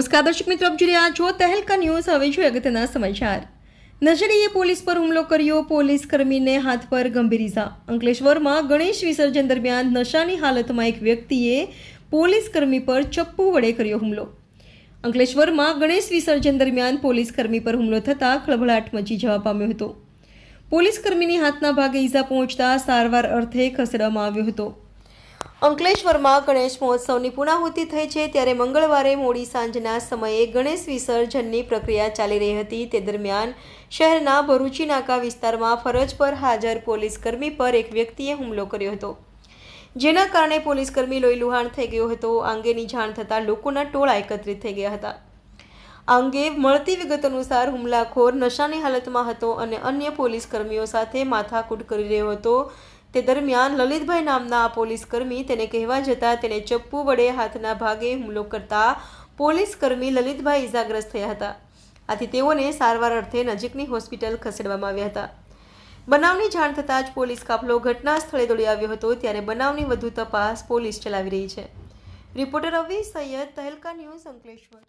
નમસ્કાર, દર્શક મિત્રો, આપ જોઈ રહ્યા છો તહેલકા ન્યૂઝ. હવે જોઈએ અગત્યના સમાચાર. નજરીએ પોલીસ પર હુમલો કર્યો, પોલીસ કર્મીને હાથ પર ગંભીર ઇજા અંકલેશ્વરમાં ગણેશ વિસર્જન દરમિયાન નશાની હાલતમાં એક વ્યક્તિએ પોલીસ કર્મી પર ચપ્પુ વડે કર્યો હુમલો. અંકલેશ્વરમાં ગણેશ વિસર્જન દરમિયાન પોલીસ કર્મી પર હુમલો થતાં ખળભળાટ મચી જવા પામ્યો હતો. પોલીસ કર્મીની હાથના ભાગે ઈજા પહોંચતા સારવાર અર્થે ખસેડવામાં આવ્યો હતો. અંકલેશ્વરમાં ગણેશ મહોત્સવની પૂર્ણાહુતિ થઈ છે ત્યારે મંગળવારે મોડી સાંજના સમયે ગણેશ વિસર્જનની પ્રક્રિયા ચાલી રહી હતી. તે દરમિયાન શહેરના ભરૂચી નાકા વિસ્તારમાં ફરજ પર હાજર પોલીસ કર્મી પર એક વ્યક્તિએ હુમલો કર્યો હતો. જેના કારણે પોલીસકર્મી લોહી લુહાણ થઈ ગયો હતો. આ અંગેની જાણ થતાં લોકોના ટોળા એકત્રિત થઈ ગયા હતા. આ અંગે મળતી વિગત અનુસાર હુમલાખોર નશાની હાલતમાં હતો અને અન્ય પોલીસ કર્મીઓ સાથે માથાકૂટ કરી રહ્યો હતો. તે દરમિયાન લલિતભાઈ નામના આ પોલીસ કર્મી તેને કહેવા જતાં તેને ચપ્પુ વડે હાથના ભાગે હુમલો કરતા પોલીસ કર્મી લલિતભાઈ ઇજાગ્રસ્ત થયા હતા. આથી તેઓને સારવાર અર્થે નજીકની હોસ્પિટલ ખસેડવામાં આવ્યા હતા. બનાવની જાણ થતાં જ પોલીસ કાફલો ઘટના સ્થળે દોડી આવ્યો હતો ત્યારે બનાવની વધુ તપાસ પોલીસ ચલાવી રહી છે. Reporter Avi Saiyed Tehelka news Ankleshwar.